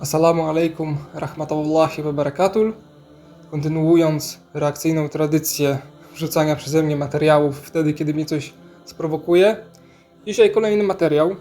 Assalamu alaikum rahmatullahi wa barakatul. Kontynuując reakcyjną tradycję wrzucania przeze mnie materiałów wtedy, kiedy mnie coś sprowokuje, dzisiaj kolejny materiał.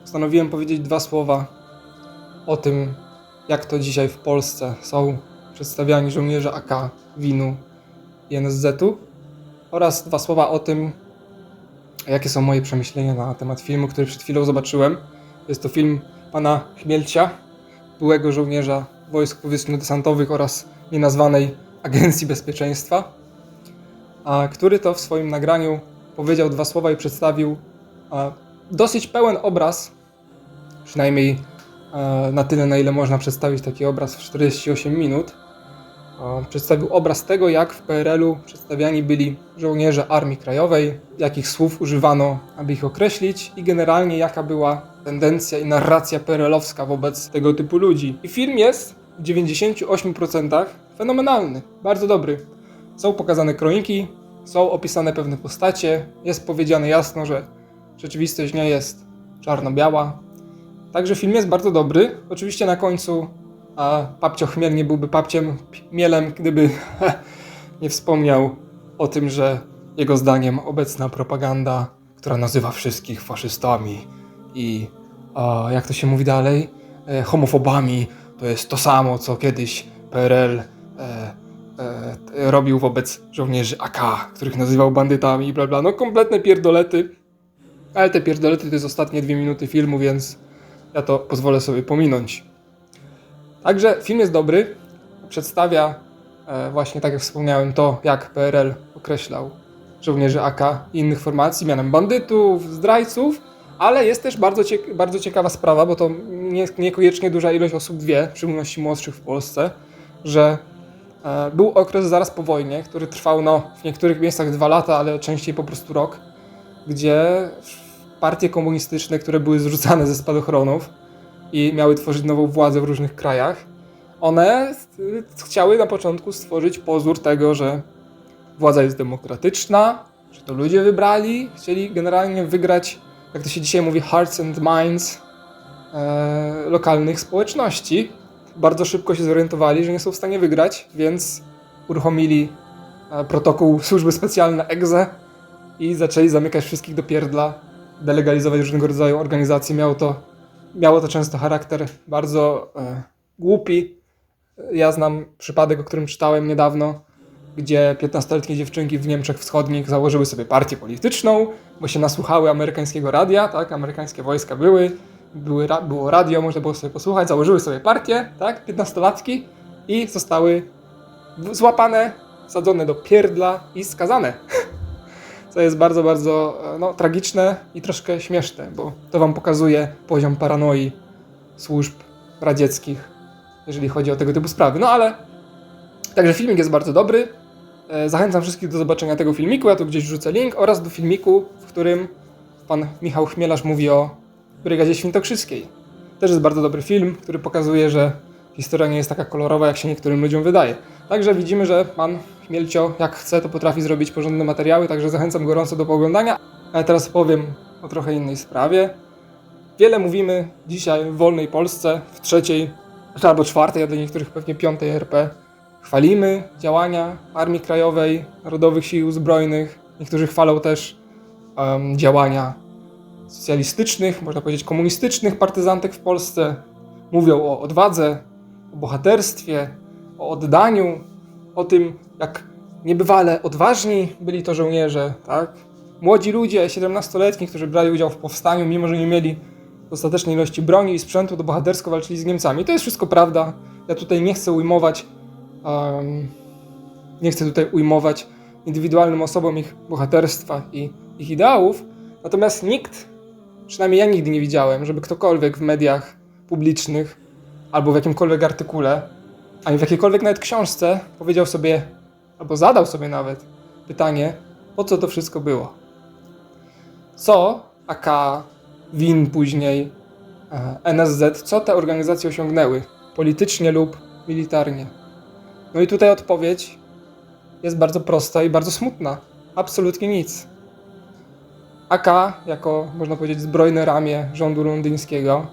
Postanowiłem powiedzieć dwa słowa o tym, jak to dzisiaj w Polsce są przedstawiani żołnierze AK, WIN-u i NSZ-u oraz dwa słowa o tym, jakie są moje przemyślenia na temat filmu, który przed chwilą zobaczyłem. Jest to film pana Chmielcia, byłego żołnierza wojsk powietrzno-desantowych oraz nienazwanej Agencji Bezpieczeństwa, a który to w swoim nagraniu powiedział dwa słowa i przedstawił dosyć pełen obraz, przynajmniej e, na tyle, na ile można przedstawić taki obraz w 48 minut. Przedstawił obraz tego, jak w PRL-u przedstawiani byli żołnierze Armii Krajowej, jakich słów używano, aby ich określić, i generalnie jaka była tendencja i narracja PRL-owska wobec tego typu ludzi. I film jest w 98% fenomenalny, bardzo dobry. Są pokazane kroniki, są opisane pewne postacie, jest powiedziane jasno, że rzeczywistość nie jest czarno-biała. Także film jest bardzo dobry. Oczywiście na końcu a papcio Chmiel nie byłby papciem Mielem, gdyby nie wspomniał o tym, że jego zdaniem obecna propaganda, która nazywa wszystkich faszystami i a, jak to się mówi dalej, e, homofobami, to jest to samo, co kiedyś PRL e, e, robił wobec żołnierzy AK, których nazywał bandytami i bla bla. No kompletne pierdolety. Ale te pierdolety to jest ostatnie dwie minuty filmu, więc ja to pozwolę sobie pominąć. Także film jest dobry. Przedstawia e, właśnie, tak jak wspomniałem, to jak PRL określał żołnierzy AK i innych formacji mianem bandytów, zdrajców, ale jest też bardzo, bardzo ciekawa sprawa, bo to nie, niekoniecznie duża ilość osób wie, w szczególności młodszych w Polsce, że e, był okres zaraz po wojnie, który trwał no, w niektórych miejscach dwa lata, ale częściej po prostu rok, gdzie partie komunistyczne, które były zrzucane ze spadochronów i miały tworzyć nową władzę w różnych krajach, one chciały na początku stworzyć pozór tego, że władza jest demokratyczna, że to ludzie wybrali, chcieli generalnie wygrać, jak to się dzisiaj mówi, hearts and minds e, lokalnych społeczności. Bardzo szybko się zorientowali, że nie są w stanie wygrać, więc uruchomili e, protokół służby specjalne EGZE i zaczęli zamykać wszystkich do pierdla, delegalizować różnego rodzaju organizacje. Miało to, miało to często charakter bardzo e, głupi. Ja znam przypadek, o którym czytałem niedawno, gdzie 15-letnie dziewczynki w Niemczech Wschodnich założyły sobie partię polityczną, bo się nasłuchały amerykańskiego radia, tak, amerykańskie wojska były, były było radio, można było sobie posłuchać, założyły sobie partię, tak, 15-latki i zostały złapane, sadzone do pierdla i skazane. Co jest bardzo, bardzo e, no, tragiczne i troszkę śmieszne, bo to wam pokazuje poziom paranoi służb radzieckich, jeżeli chodzi o tego typu sprawy. No ale Także filmik jest bardzo dobry. E, Zachęcam wszystkich do zobaczenia tego filmiku. Ja tu gdzieś wrzucę link oraz do filmiku, w którym pan Michał Chmielarz mówi o Brygadzie Świętokrzyskiej. Też jest bardzo dobry film, który pokazuje, że historia nie jest taka kolorowa, jak się niektórym ludziom wydaje. Także widzimy, że pan Chmielcio, jak chce, to potrafi zrobić porządne materiały, także zachęcam gorąco do pooglądania. Ale teraz powiem o trochę innej sprawie. Wiele mówimy dzisiaj w wolnej Polsce, w trzeciej, albo czwartej, a dla niektórych pewnie piątej RP. Chwalimy działania Armii Krajowej, Narodowych Sił Zbrojnych. Niektórzy chwalą też em, działania socjalistycznych, można powiedzieć komunistycznych partyzantek w Polsce. Mówią o odwadze, o bohaterstwie, o oddaniu, o tym, jak niebywale odważni byli to żołnierze, tak? Młodzi ludzie, 17-letni, którzy brali udział w powstaniu, mimo że nie mieli dostatecznej ilości broni i sprzętu, to bohatersko walczyli z Niemcami. To jest wszystko prawda. Ja tutaj nie chcę ujmować um, nie chcę tutaj ujmować indywidualnym osobom ich bohaterstwa i ich ideałów, natomiast nikt, przynajmniej ja nigdy nie widziałem, żeby ktokolwiek w mediach publicznych albo w jakimkolwiek artykule, ani w jakiejkolwiek nawet książce powiedział sobie, albo zadał sobie nawet pytanie, po co to wszystko było. Co AK, WIN później, e, NSZ, co te organizacje osiągnęły politycznie lub militarnie. No i tutaj odpowiedź jest bardzo prosta i bardzo smutna. Absolutnie nic. AK, jako można powiedzieć zbrojne ramię rządu londyńskiego,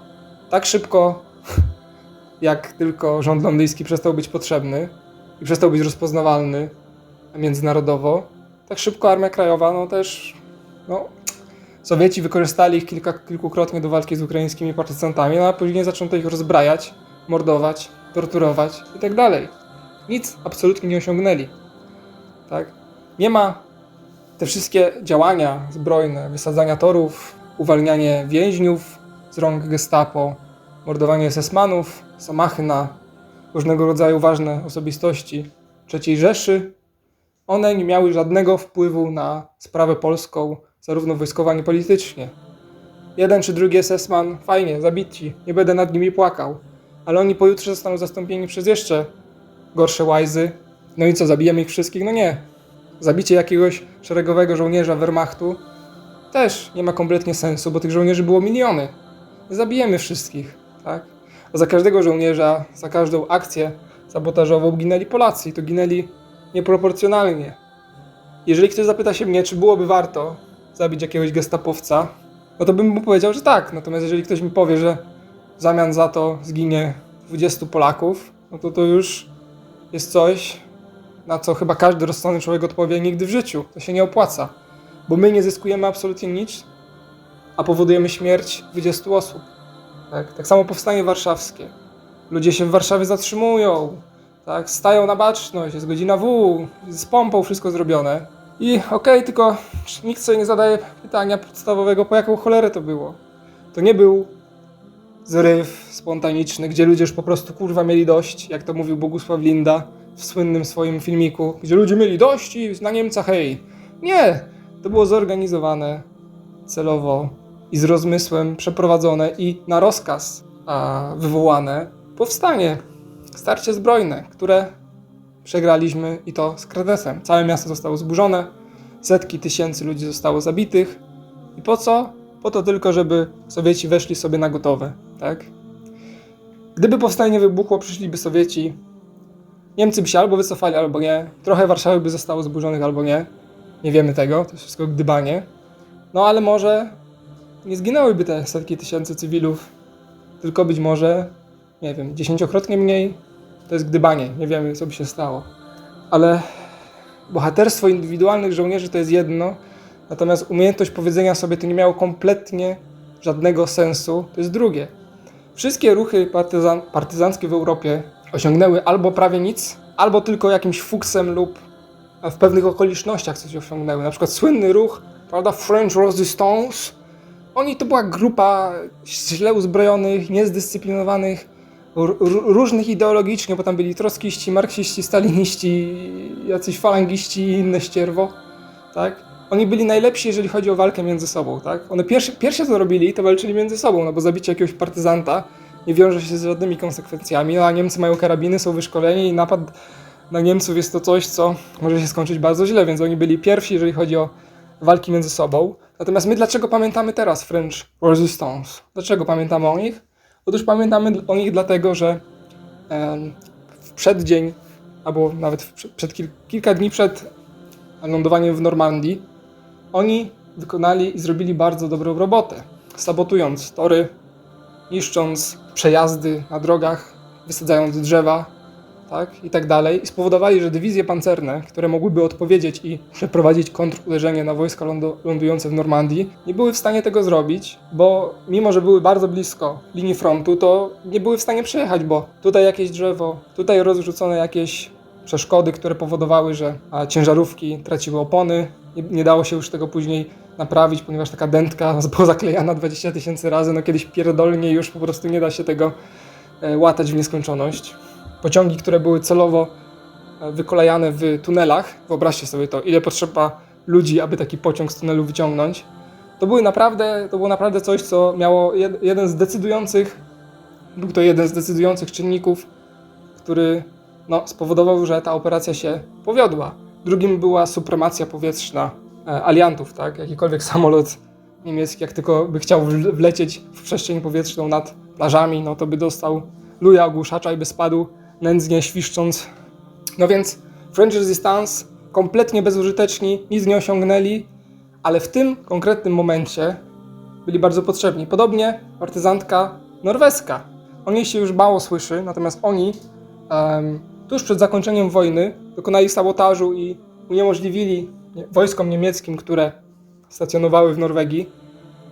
tak szybko jak tylko rząd londyński przestał być potrzebny i przestał być rozpoznawalny międzynarodowo, tak szybko Armia Krajowa, no też, no, Sowieci wykorzystali ich kilka, kilkukrotnie do walki z ukraińskimi partyzantami, no a później zaczęto ich rozbrajać, mordować, torturować i tak dalej. Nic absolutnie nie osiągnęli. Tak? Nie ma te wszystkie działania zbrojne, wysadzania torów, uwalnianie więźniów z rąk gestapo, mordowanie SS-manów, zamachy na różnego rodzaju ważne osobistości III Rzeszy, one nie miały żadnego wpływu na sprawę polską, zarówno wojskowo, ani politycznie. Jeden czy drugi SS-man, fajnie, zabici, nie będę nad nimi płakał, ale oni pojutrze zostaną zastąpieni przez jeszcze gorsze łajzy. No i co, zabijemy ich wszystkich? No nie. Zabicie jakiegoś szeregowego żołnierza Wehrmachtu też nie ma kompletnie sensu, bo tych żołnierzy było miliony. Zabijemy wszystkich, tak? A za każdego żołnierza, za każdą akcję sabotażową ginęli Polacy i to ginęli nieproporcjonalnie. Jeżeli ktoś zapyta się mnie, czy byłoby warto zabić jakiegoś gestapowca, no to bym mu powiedział, że tak. Natomiast jeżeli ktoś mi powie, że w zamian za to zginie 20 Polaków, no to to już jest coś, na co chyba każdy rozsądny człowiek odpowie nigdy w życiu. To się nie opłaca. Bo my nie zyskujemy absolutnie nic, a powodujemy śmierć 20 osób. Tak, tak samo powstanie warszawskie. Ludzie się w Warszawie zatrzymują, tak, stają na baczność, jest godzina W, z pompą wszystko zrobione. I okej, tylko nikt sobie nie zadaje pytania podstawowego, po jaką cholerę to było. To nie był zryw spontaniczny, gdzie ludzie już po prostu kurwa mieli dość, jak to mówił Bogusław Linda w słynnym swoim filmiku, gdzie ludzie mieli dość i na Niemca hej. Nie! To było zorganizowane celowo i z rozmysłem przeprowadzone i na rozkaz a, wywołane powstanie, starcie zbrojne, które przegraliśmy i to z kredesem. Całe miasto zostało zburzone, setki tysięcy ludzi zostało zabitych. I po co? Po to tylko, żeby Sowieci weszli sobie na gotowe, tak? Gdyby powstanie nie wybuchło, przyszliby Sowieci, Niemcy by się albo wycofali, albo nie. Trochę Warszawy by zostało zburzonych, albo nie. Nie wiemy tego, to jest wszystko gdybanie. No ale może nie zginęłyby te setki tysięcy cywilów, tylko być może, nie wiem, dziesięciokrotnie mniej. To jest gdybanie, nie wiemy co by się stało. Ale bohaterstwo indywidualnych żołnierzy to jest jedno, natomiast umiejętność powiedzenia sobie to nie miało kompletnie żadnego sensu, to jest drugie. Wszystkie ruchy partyzan, partyzanckie w Europie osiągnęły albo prawie nic, albo tylko jakimś fuksem lub w pewnych okolicznościach coś osiągnęły. Na przykład słynny ruch, prawda, French Resistance. Oni to była grupa źle uzbrojonych, niezdyscyplinowanych, różnych ideologicznie, bo tam byli trockiści, marksiści, staliniści, jacyś falangiści i inne ścierwo, tak? Oni byli najlepsi, jeżeli chodzi o walkę między sobą, tak? One pierwsze, pierwsze co robili, to walczyli między sobą, no bo zabicie jakiegoś partyzanta nie wiąże się z żadnymi konsekwencjami, no a Niemcy mają karabiny, są wyszkoleni i napad na Niemców jest to coś, co może się skończyć bardzo źle, więc oni byli pierwsi, jeżeli chodzi o walki między sobą. Natomiast my dlaczego pamiętamy teraz French Resistance? Dlaczego pamiętamy o nich? Otóż pamiętamy o nich dlatego, że w przeddzień, albo nawet przed kil, kilka dni przed lądowaniem w Normandii, oni wykonali i zrobili bardzo dobrą robotę, sabotując tory, niszcząc przejazdy na drogach, wysadzając drzewa, tak, i tak dalej. I spowodowali, że dywizje pancerne, które mogłyby odpowiedzieć i przeprowadzić kontruderzenie na wojska lądu- lądujące w Normandii, nie były w stanie tego zrobić, bo mimo, że były bardzo blisko linii frontu, to nie były w stanie przejechać, bo tutaj jakieś drzewo, tutaj rozrzucone jakieś przeszkody, które powodowały, że ciężarówki traciły opony. Nie, nie dało się już tego później naprawić, ponieważ taka dętka była zaklejana 20 tysięcy razy. No kiedyś pierdolnie już po prostu nie da się tego e, łatać w nieskończoność. Pociągi, które były celowo e, wykolejane w tunelach, wyobraźcie sobie to, ile potrzeba ludzi, aby taki pociąg z tunelu wyciągnąć. To były naprawdę, to było naprawdę coś, co miało jed, jeden z decydujących, był to jeden z decydujących czynników, który no, spowodował, że ta operacja się powiodła. Drugim była supremacja powietrzna e, aliantów, tak? Jakikolwiek samolot niemiecki, jak tylko by chciał wle- wlecieć w przestrzeń powietrzną nad plażami, no to by dostał luja ogłuszacza i by spadł nędznie, świszcząc. No więc French Resistance kompletnie bezużyteczni, nic nie osiągnęli, ale w tym konkretnym momencie byli bardzo potrzebni. Podobnie partyzantka norweska. O niej się już mało słyszy, natomiast oni em, tuż przed zakończeniem wojny dokonali sabotażu i uniemożliwili nie- wojskom niemieckim, które stacjonowały w Norwegii,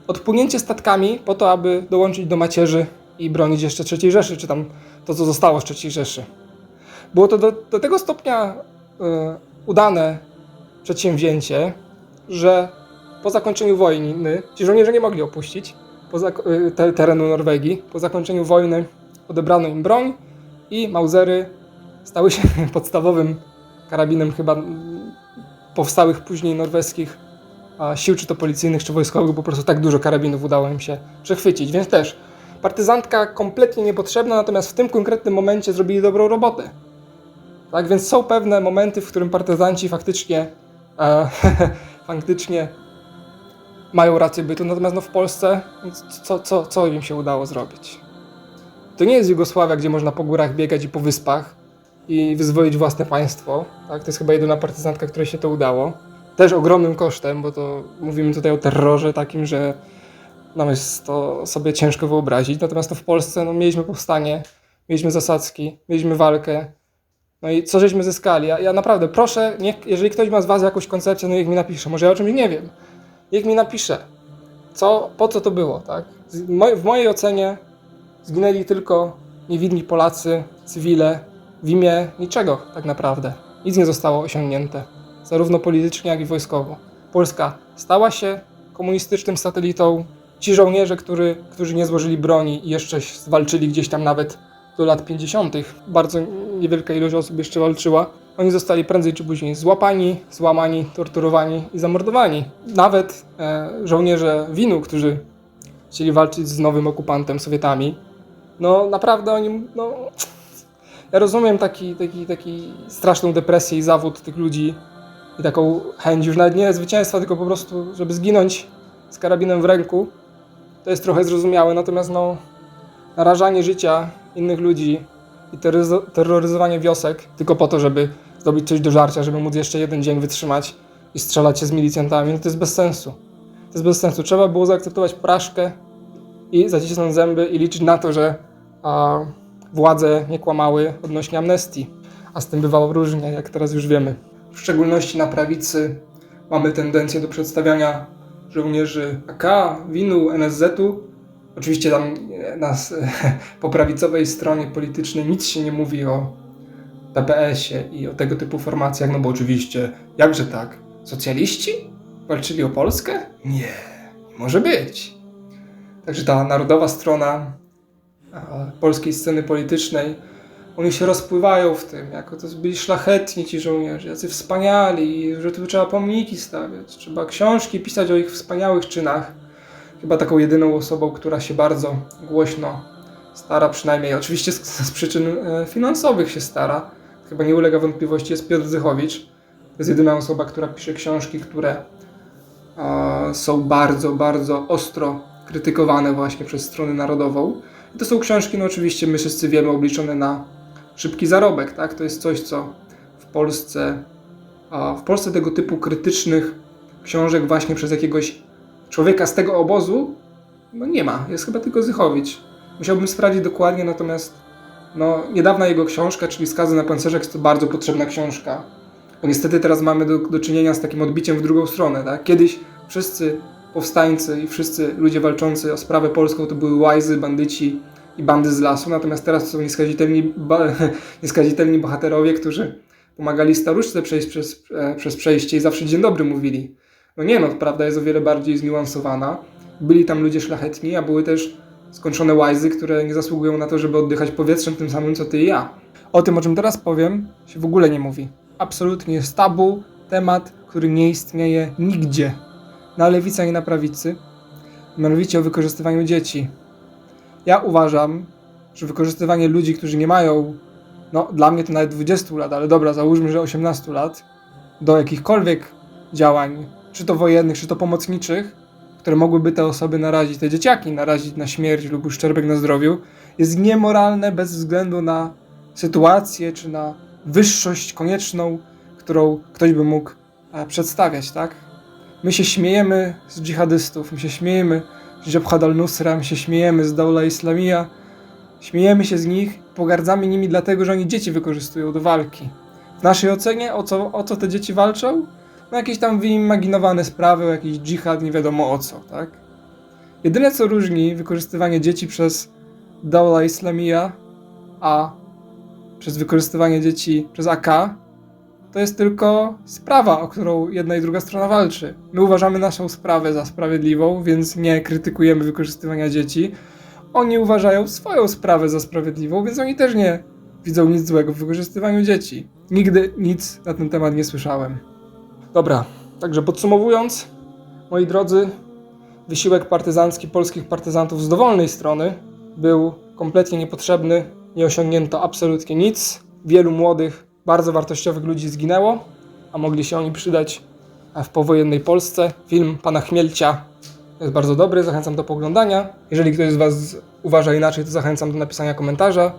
odpłynięcie statkami po to, aby dołączyć do macierzy i bronić jeszcze III Rzeszy, czy tam to, co zostało z III Rzeszy. Było to do, do tego stopnia e, udane przedsięwzięcie, że po zakończeniu wojny ci żołnierze nie mogli opuścić y, te, terenu Norwegii. Po zakończeniu wojny odebrano im broń i Mausery stały się podstawowym karabinem chyba powstałych później norweskich sił, czy to policyjnych, czy wojskowych, po prostu tak dużo karabinów udało im się przechwycić. Więc też partyzantka kompletnie niepotrzebna, natomiast w tym konkretnym momencie zrobili dobrą robotę. Tak więc są pewne momenty, w którym partyzanci faktycznie, e, faktycznie mają rację bytu, natomiast no w Polsce co, co, co im się udało zrobić? To nie jest Jugosławia, gdzie można po górach biegać i po wyspach i wyzwolić własne państwo. Tak? To jest chyba jedyna partyzantka, której się to udało. Też ogromnym kosztem, bo to mówimy tutaj o terrorze takim, że jest to sobie ciężko wyobrazić. Natomiast to w Polsce no, mieliśmy powstanie, mieliśmy zasadzki, mieliśmy walkę. No i co żeśmy zyskali? Ja, ja naprawdę proszę, niech, jeżeli ktoś ma z Was jakąś koncepcję, no niech mi napisze. Może ja o czymś nie wiem. Niech mi napisze, co, po co to było, tak? W mojej ocenie zginęli tylko niewinni Polacy, cywile, w imię niczego tak naprawdę. Nic nie zostało osiągnięte, zarówno politycznie, jak i wojskowo. Polska stała się komunistycznym satelitą. Ci żołnierze, który, którzy nie złożyli broni i jeszcze walczyli gdzieś tam nawet do lat 50., bardzo niewielka ilość osób jeszcze walczyła, oni zostali prędzej czy później złapani, złamani, torturowani i zamordowani. Nawet e, żołnierze Winu, którzy chcieli walczyć z nowym okupantem, Sowietami, no naprawdę oni, no... Ja rozumiem taki, taki, taki straszną depresję i zawód tych ludzi i taką chęć już nawet nie zwycięstwa, tylko po prostu, żeby zginąć z karabinem w ręku. To jest trochę zrozumiałe, natomiast no narażanie życia innych ludzi i terroryzo- terroryzowanie wiosek tylko po to, żeby zdobyć coś do żarcia, żeby móc jeszcze jeden dzień wytrzymać i strzelać się z milicjantami, no to jest bez sensu. To jest bez sensu. Trzeba było zaakceptować porażkę i zacisnąć zęby i liczyć na to, że a, władze nie kłamały odnośnie amnestii. A z tym bywało różnie, jak teraz już wiemy. W szczególności na prawicy mamy tendencję do przedstawiania żołnierzy AK, WIN-u, NSZ-u. Oczywiście tam e, nas, po prawicowej stronie politycznej nic się nie mówi o PPS-ie i o tego typu formacjach, no bo oczywiście, jakże tak? Socjaliści? Walczyli o Polskę? Nie, nie może być. Także ta narodowa strona polskiej sceny politycznej, oni się rozpływają w tym, jako to byli szlachetni ci żołnierze, jacy wspaniali, że tu trzeba pomniki stawiać, trzeba książki pisać o ich wspaniałych czynach. Chyba taką jedyną osobą, która się bardzo głośno stara, przynajmniej oczywiście z, z przyczyn e, finansowych się stara, chyba nie ulega wątpliwości, jest Piotr Zychowicz. To jest jedyna osoba, która pisze książki, które e, są bardzo, bardzo ostro krytykowane właśnie przez stronę narodową. I to są książki, no oczywiście my wszyscy wiemy, obliczone na szybki zarobek, tak? To jest coś, co w Polsce, w Polsce tego typu krytycznych książek właśnie przez jakiegoś człowieka z tego obozu, no nie ma. Jest chyba tylko Zychowicz. Musiałbym sprawdzić dokładnie, natomiast no, niedawna jego książka, czyli Skazy na pancerzach, jest to bardzo potrzebna książka. Bo niestety teraz mamy do, do czynienia z takim odbiciem w drugą stronę, tak? Kiedyś wszyscy powstańcy i wszyscy ludzie walczący o sprawę polską to były łajzy, bandyci i bandy z lasu, natomiast teraz to są nieskazitelni, nieskazitelni bohaterowie, którzy pomagali staruszce przejść przez, e, przez przejście i zawsze dzień dobry mówili. No nie no, prawda jest o wiele bardziej zniuansowana. Byli tam ludzie szlachetni, a były też skończone łajzy, które nie zasługują na to, żeby oddychać powietrzem tym samym, co ty i ja. O tym, o czym teraz powiem, się w ogóle nie mówi. Absolutnie jest tabu, temat, który nie istnieje nigdzie. Na lewicy ani na prawicy. Mianowicie o wykorzystywaniu dzieci. Ja uważam, że wykorzystywanie ludzi, którzy nie mają, no dla mnie to nawet 20 lat, ale dobra, załóżmy, że 18 lat, do jakichkolwiek działań, czy to wojennych, czy to pomocniczych, które mogłyby te osoby narazić, te dzieciaki narazić na śmierć lub uszczerbek na zdrowiu, jest niemoralne bez względu na sytuację, czy na wyższość konieczną, którą ktoś by mógł e, przedstawiać, tak? My się śmiejemy z dżihadystów, my się śmiejemy Jabhat al-Nusra, się śmiejemy z Daula Islamia, Śmiejemy się z nich, pogardzamy nimi dlatego, że oni dzieci wykorzystują do walki. W naszej ocenie o co, o co te dzieci walczą? No jakieś tam wyimaginowane sprawy, jakiś dżihad, nie wiadomo o co, tak? Jedyne co różni wykorzystywanie dzieci przez Dawla Islamia, a przez wykorzystywanie dzieci przez AK, to jest tylko sprawa, o którą jedna i druga strona walczy. My uważamy naszą sprawę za sprawiedliwą, więc nie krytykujemy wykorzystywania dzieci. Oni uważają swoją sprawę za sprawiedliwą, więc oni też nie widzą nic złego w wykorzystywaniu dzieci. Nigdy nic na ten temat nie słyszałem. Dobra, także podsumowując, moi drodzy, wysiłek partyzancki polskich partyzantów z dowolnej strony był kompletnie niepotrzebny, nie osiągnięto absolutnie nic. Wielu młodych, bardzo wartościowych ludzi zginęło, a mogli się oni przydać w powojennej Polsce. Film pana Chmielcia jest bardzo dobry, zachęcam do poglądania. Jeżeli ktoś z Was uważa inaczej, to zachęcam do napisania komentarza.